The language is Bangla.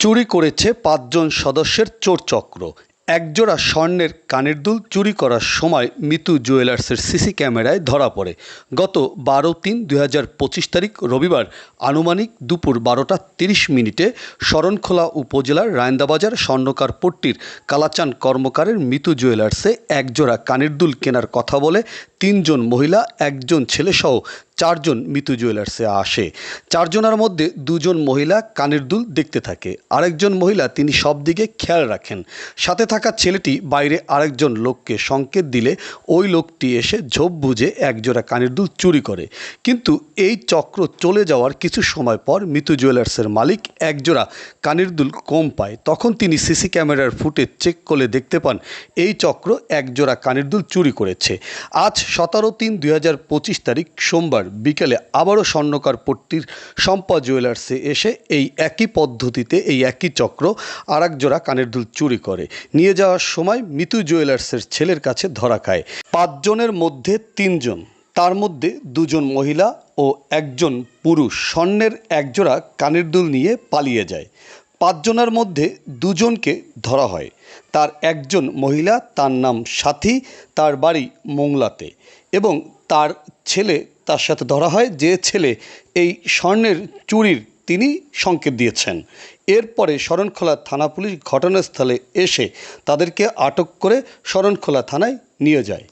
চুরি করেছে পাঁচজন সদস্যের চোর চক্র একজোড়া স্বর্ণের কানের দুল চুরি করার সময় মিতু জুয়েলার্সের সিসি ক্যামেরায় ধরা পড়ে। গত বারো তিন দুই তারিখ রবিবার আনুমানিক দুপুর বারোটা তিরিশ মিনিটে শরণখোলা উপজেলার রায়ন্দাবাজার স্বর্ণকার পট্টির কালাচান কর্মকারের মিতু জুয়েলার্সে একজোড়া কানের দুল কেনার কথা বলে তিনজন মহিলা, একজন ছেলেসহ চারজন মিতু জুয়েলার্সে আসে। চারজনের মধ্যে দুজন মহিলা কানের দুল দেখতে থাকে। আরেকজন মহিলা তিনি সব দিকে খেয়াল রাখেন। সাথে থাকা ছেলেটি বাইরে আরেকজন লোককে সংকেত দিলে ওই লোকটি এসে ঝোপ বুঝে একজোড়া কানের দুল চুরি করে। কিন্তু এই চক্র চলে যাওয়ার কিছু সময় পর মিতু জুয়েলার্সের মালিক একজোড়া কানের দুল কম পায়। তখন তিনি সিসি ক্যামেরার ফুটেজ চেক করে দেখতে পান, এই চক্র একজোড়া কানের দুল চুরি করেছে। আজ সতেরো তিন দুই হাজার পঁচিশ তারিখ সোমবার বিকেলে আবারও স্বর্ণকার পট্টির শম্পা জুয়েলার্সে এসে এই একই পদ্ধতিতে, এই একই চক্র আর জোড়া কানের দুল চুরি করে। নিয়ে যাওয়ার সময় মিতু জুয়েলার্সের ছেলের কাছে ধরা খায়। পাঁচজনের মধ্যে তিনজন, তার মধ্যে দুজন মহিলা ও একজন পুরুষ। স্বর্ণের একজোড়া কানের দুল নিয়ে পালিয়ে যায়। পাঁচজনের মধ্যে দুজনকে ধরা হয়। তার একজন মহিলা, তার নাম সাথী, তার বাড়ি মোংলাতে এবং তার ছেলে তার সাথে ধরা হয়। যে ছেলে এই স্বর্ণের চুরির তিনি সংকেত দিয়েছেন। এরপরে শরণখোলা থানা পুলিশ ঘটনাস্থলে এসে তাদেরকে আটক করে শরণখোলা থানায় নিয়ে যায়।